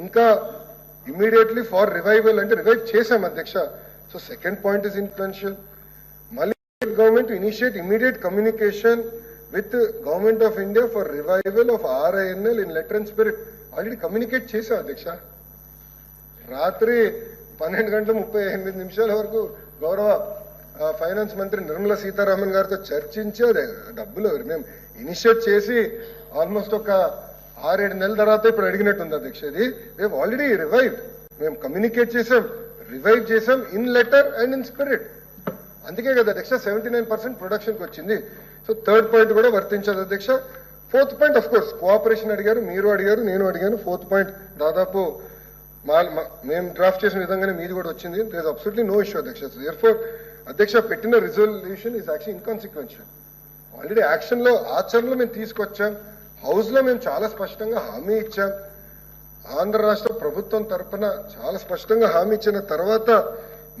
ఇంకా immediately for revival అంటే revive చేశాం అధ్యక్ష. So second point is influential మళ్ళీ government initiate immediate communication with government of India for revival of RINL in letter and spirit already communicate చేశాం అధ్యక్ష. రాత్రి పన్నెండు గంటల ముప్పై ఎనిమిది నిమిషాల వరకు గౌరవ ఫైనాన్స్ మంత్రి నిర్మలా సీతారామన్ గారితో చర్చించి అదే డబ్బులు మేము ఇనిషియేట్ చేసి ఆల్మోస్ట్ ఒక ఆరేడు నెలల తర్వాత ఇప్పుడు అడిగినట్టుంది అధ్యక్ష ఇది మేము ఆల్రెడీ రివైవ్ మేము కమ్యూనికేట్ చేసాం రివైవ్ చేసాం in letter and in spirit అందుకే కదా అధ్యక్ష సెవెంటీ నైన్ పర్సెంట్ ప్రొడక్షన్కి వచ్చింది. సో థర్డ్ పాయింట్ కూడా వర్తించదు అధ్యక్ష fourth point of course cooperation అడిగారు మీరు అడిగారు నేను అడిగాను. ఫోర్త్ పాయింట్ దాదాపు మా మేము డ్రాఫ్ట్ చేసిన విధంగానే మీది కూడా వచ్చింది. దేర్ అబ్సల్యూట్లీ నో ఇష్యూ అధ్యక్ష ఫోర్ అధ్యక్ష పెట్టిన resolution is actual inconsequential already యాక్షన్లో ఆచరణలో మేము తీసుకొచ్చాం. హౌస్లో మేము చాలా స్పష్టంగా హామీ ఇచ్చాం. ఆంధ్ర రాష్ట్ర ప్రభుత్వం తరఫున చాలా స్పష్టంగా హామీ ఇచ్చిన తర్వాత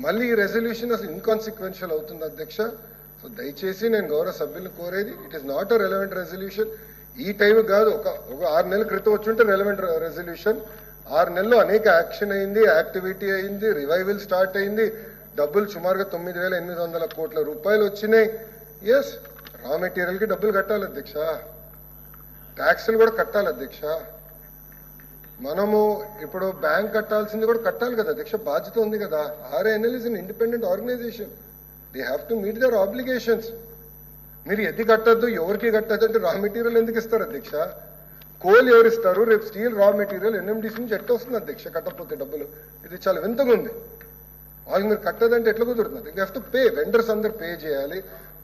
మళ్ళీ ఈ రెజల్యూషన్ అసలు ఇన్కాన్సిక్వెన్షియల్ అవుతుంది అధ్యక్ష. సో దయచేసి నేను గౌరవ సభ్యులు కోరేది it is not a relevant resolution ఈ టైం కాదు ఒక ఒక ఆరు నెలల క్రితం వచ్చుంటే రెలవెంట్ రెజల్యూషన్ ఆరు నెలల్లో అనేక యాక్షన్ అయింది యాక్టివిటీ అయింది రివైవల్ స్టార్ట్ అయింది. డబ్బులు సుమారుగా తొమ్మిది వేల ఎనిమిది వందల కోట్ల రూపాయలు వచ్చినాయి. ఎస్ రా మెటీరియల్కి డబ్బులు కట్టాలి అధ్యక్ష. ట్యాక్స్లు కూడా కట్టాలి అధ్యక్ష. మనము ఇప్పుడు బ్యాంక్ కట్టాల్సింది కూడా కట్టాలి కదా అధ్యక్ష. బాధ్యత ఉంది కదా. RNL is an independent organization they have to meet their obligations మీరు ఎది కట్టద్దు ఎవరికి కట్టద్దు అంటే రా మెటీరియల్ ఎందుకు ఇస్తారు అధ్యక్ష? కోల్ ఎవరు ఇస్తారు? రేపు స్టీల్ రా మెటీరియల్ ఎన్ఎండిసి నుంచి ఎట్లా వస్తుంది అధ్యక్ష కట్టకపోతే డబ్బులు? ఇది చాలా వింతగా ఉంది. వాళ్ళు మీరు కట్టదంటే ఎట్లా కుదురుతుంది? You have to pay vendors అందరు పే చేయాలి.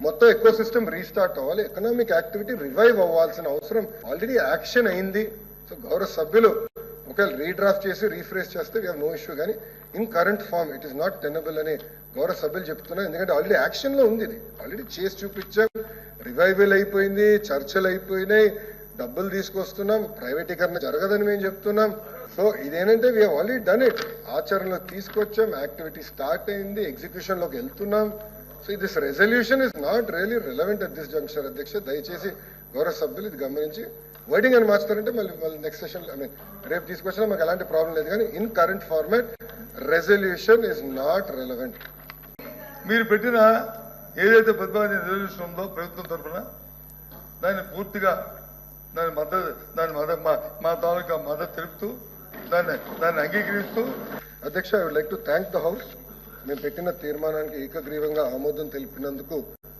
మొత్తం ఎకో సిస్టమ్ రీస్టార్ట్ అవ్వాలి. ఎకనామిక్ యాక్టివిటీ రివైవ్ అవ్వాల్సిన అవసరం ఆల్రెడీ యాక్షన్ అయింది. సో గౌరవ సభ్యులు ఒకవేళ రీడ్రాఫ్ట్ చేసి రీఫ్రేస్ చేస్తే వీ నో ఇష్యూ కానీ in current form it is not tenable అని గౌరవ సభ్యులు చెప్తున్నారు. ఎందుకంటే ఆల్రెడీ యాక్షన్లో ఉంది ఇది. ఆల్రెడీ చేసి చూపించాం. రివైవల్ అయిపోయింది చర్చలు అయిపోయినాయి. డబ్బులు తీసుకొస్తున్నాం. ప్రైవేటీకరణ జరగదని మేము చెప్తున్నాం. సో ఇదేంటంటే వీ ఆల్రెడీ డన్ ఇట్ ఆచరణలో తీసుకొచ్చాం. యాక్టివిటీ స్టార్ట్ అయింది. ఎగ్జిక్యూషన్లోకి వెళ్తున్నాం. So this resolution is not really relevant at this junction అధ్యక్ష దయచేసి గౌరవ సభ్యులు ఇది గమనించి వర్డింగ్ అని మార్చుతారంటే మళ్ళీ మళ్ళీ నెక్స్ట్ సెషన్ ఐ మీన్ రేపు తీసుకొచ్చినా మాకు ఎలాంటి ప్రాబ్లం లేదు. కానీ in current format resolution is not relevant మీరు పెట్టిన ఏదైతే ప్రతిపాదన రెజల్యూషన్ ఉందో ప్రభుత్వం తరఫున దాన్ని పూర్తిగా దాని మద్దతు దాని మద్దతు మా మా తాలూకా మద్దతు తెలుపుతూ దాన్ని దాన్ని అంగీకరిస్తూ అధ్యక్ష I would like to thank the house మేము పెట్టిన తీర్మానానికి ఏకగ్రీవంగా ఆమోదం తెలిపినందుకు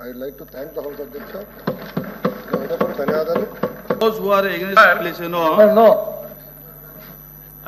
I like to thank the house అధ్యక్ష ధన్యవాదాలు.